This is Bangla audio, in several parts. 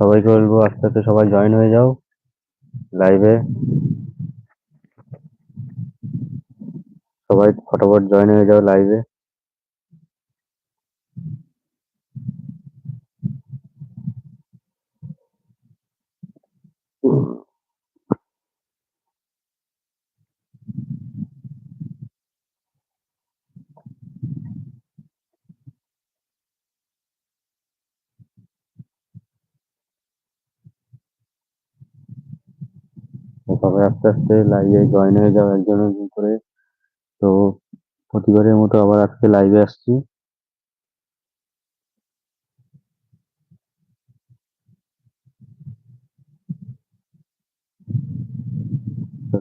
সবাইকে বলব আস্তে আস্তে সবাই জয়েন হয়ে যাও লাইভে সবাই ফটাফট জয়েন হয়ে যাও লাইভে সবাই আস্তে আস্তে লাইভে জয়েন হয়ে যাও একজন একজন করে। তো প্রতিবারের মতো আবার আজকে লাইভে আসছি।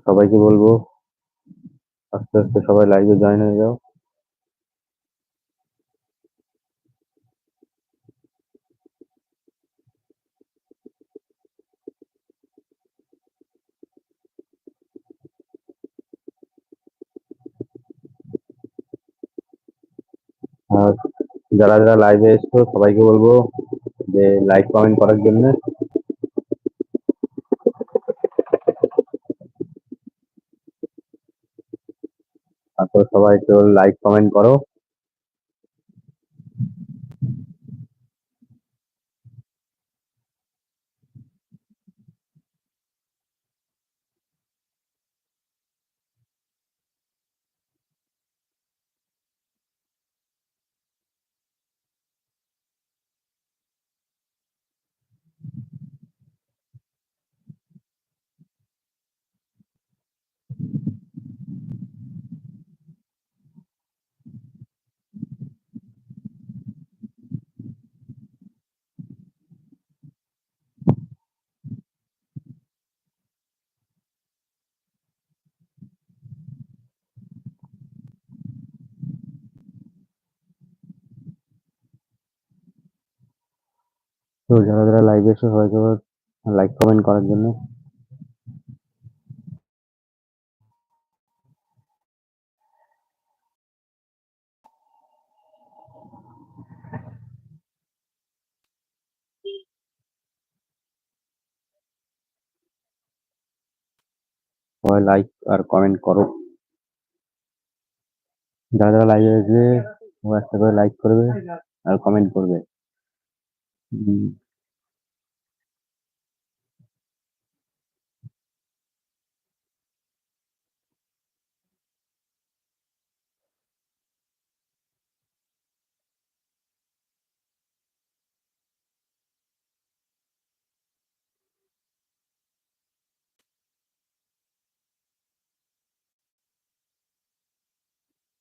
সবাইকে বলব, আস্তে আস্তে সবাই লাইভে জয়েন হয়ে যাও। আর যারা যারা লাইভে এসছো, সবাইকে বলব যে লাইক কমেন্ট করার জন্য। তারপর সবাই একটু লাইক কমেন্ট করো। তো যারা যারা লাইভে এসছো সবাইকে লাইক কমেন্ট করার জন্য। সবাই লাইক আর কমেন্ট করো। যারা যারা লাইভে ও একটা করে লাইক করবে আর কমেন্ট করবে। Mm.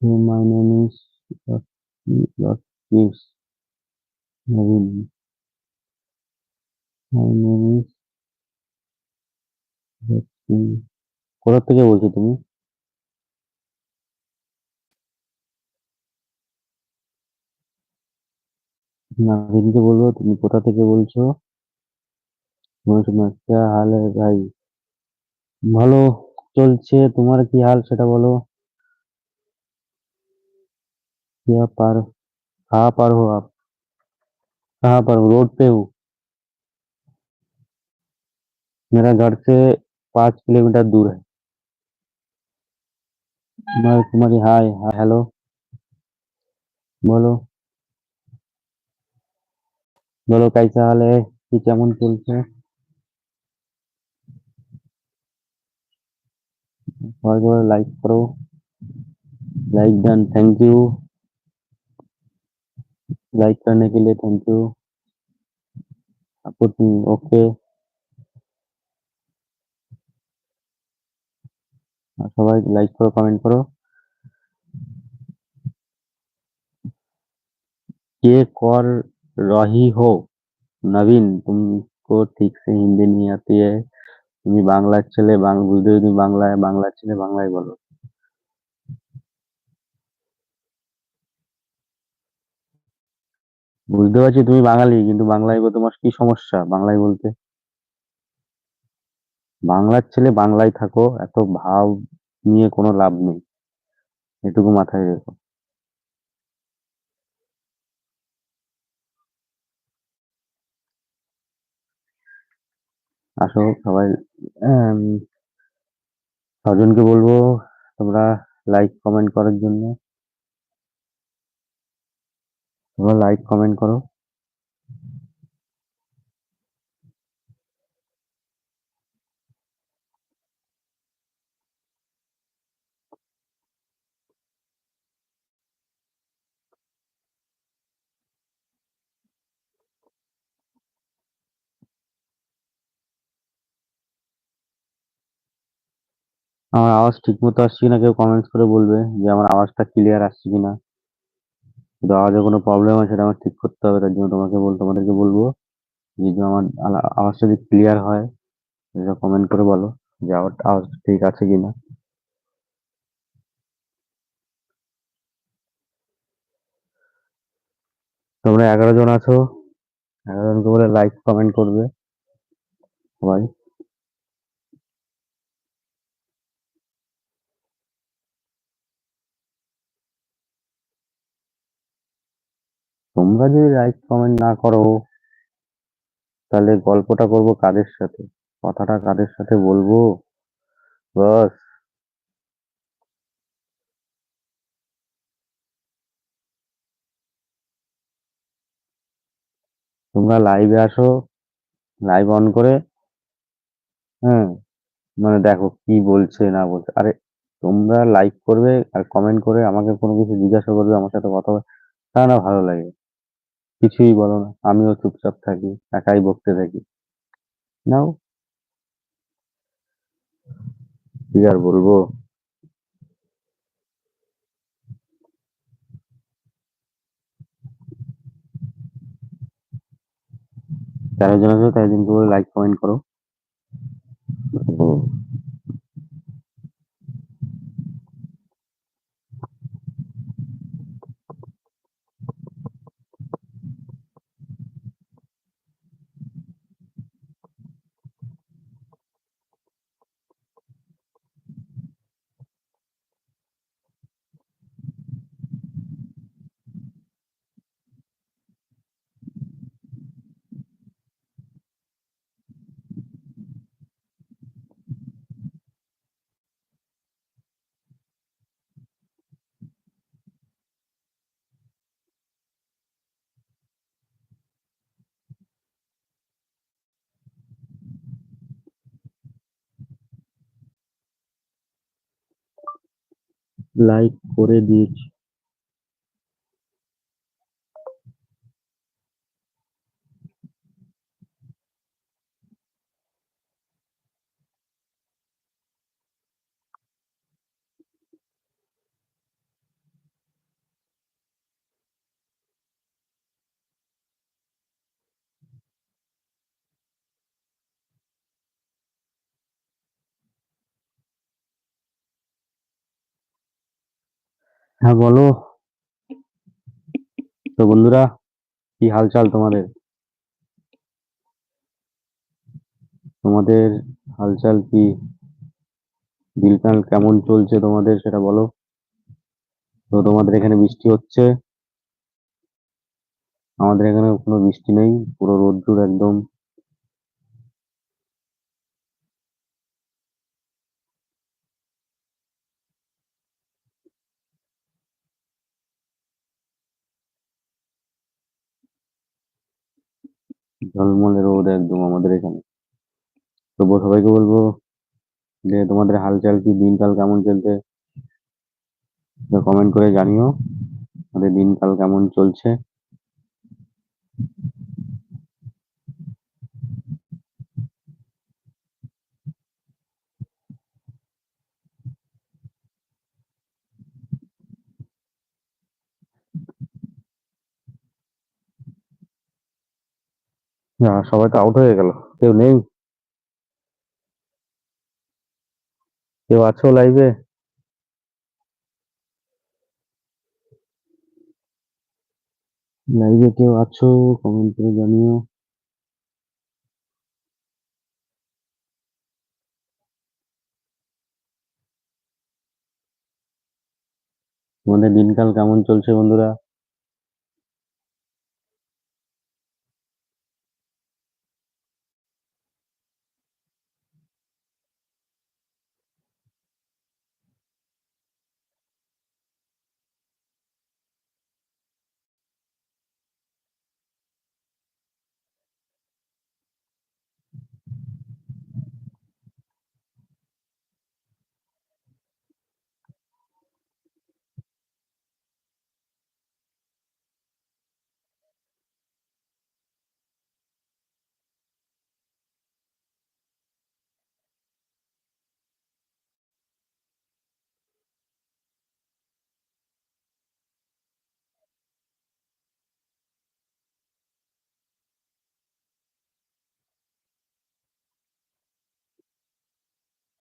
My name is Lot Gibbs. কোথা থেকে বলছো তুমি নাভিনকে বলবো তুমি কোথা থেকে বলছো তোমার क्या हाल है भाई ভালো চলছে তোমার কি হাল সেটা বলো क्या पर कहाँ पर हो आप कहाँ पर हो रोड पे हूँ मेरा घर से पाँच किलोमीटर दूर है मैं तुम्हारी हाय हाय हेलो বলো বলো कैसा हाल है কি কেমন চলছে সবাই সবাই লাইক করো like done thank you like करने के लिए थैंक यू आपको ओके সবাই লাইক করো কমেন্ট করো। কে কর রহি হো? নবীন তুমি ঠিক সে হিন্দি নিয়ে আতি তুমি বাংলার ছেলে বাংলা বুঝতে তুমি বাংলায়, বাংলার ছেলে বাংলায় বলো। বুঝতে পারছি তুমি বাঙালি, কিন্তু বাংলায় তোমার কি সমস্যা? বাংলায় বলতে। বাংলার ছেলে বাংলায় থাকো এত ভাব নিয়ে কোনো লাভ নেই। এটুকু মাথায় রেখো। আসো সবাই উম, ছজনকে বলব তোমরা লাইক কমেন্ট করার জন্য। তোমরা লাইক কমেন্ট করো। আমার আওয়াজ ঠিক মতো আসছে কিনা কেউ কমেন্টস করে বলবে যে আমার আওয়াজটা ক্লিয়ার আসছে কিনা। যদি আওয়াজে কোনো প্রবলেম হয় সেটা আমার ঠিক করতে হবে, তার জন্য তোমাকে বল, তোমাদেরকে বলব যদি আমার আওয়াজটা যদি ক্লিয়ার হয়, সেটা কমেন্ট করে বলো যে আওয়াজ আওয়াজ ঠিক আছে কিনা। তোমরা এগারো জন আছো, এগারো জনকে বলে লাইক কমেন্ট করবে। সবাই তোমরা যদি লাইক কমেন্ট না করো, তাহলে গল্পটা করব কাদের সাথে? কথাটা কাদের সাথে বলব? বস। তোমরা লাইভে আসো লাইভ অন করে হ্যাঁ মানে দেখো কি বলছে, না বলছে। আরে, তোমরা লাইক করবে আর কমেন্ট করে আমাকে কোনো কিছু জিজ্ঞাসা করবে, আমার সাথে কথা তা না, ভালো লাগে। কিছুই বলো না। আমিও চুপচাপ থাকি, একাই বকতে থাকি। নাও। কি আর বলব? তেরো জন তেরো জনকে লাইক কমেন্ট করো। লাইক করে দিয়েছি। হ্যাঁ বলো। তো বন্ধুরা, কি হালচাল তোমাদের? তোমাদের হালচাল কি? দিনকাল কেমন চলছে তোমাদের সেটা বলো। তো তোমাদের এখানে বৃষ্টি হচ্ছে। আমাদের এখানে কোনো বৃষ্টি নেই, পুরো রোদ্দুর একদম। ঝলমলে রোদ একদম আমাদের এখানে। তো সবাইকে বলব যে তোমাদের হালচাল কি, দিনকাল কেমন চলছে? কমেন্ট করে জানিও। আমাদের দিনকাল কেমন চলছে? যা, সবাই তো আউট হয়ে গেল। কেউ নেই। কেউ আছো লাইভে লাইভে কেউ আছো? কমেন্ট করে জানিও। তোমাদের দিনকাল কেমন চলছে বন্ধুরা?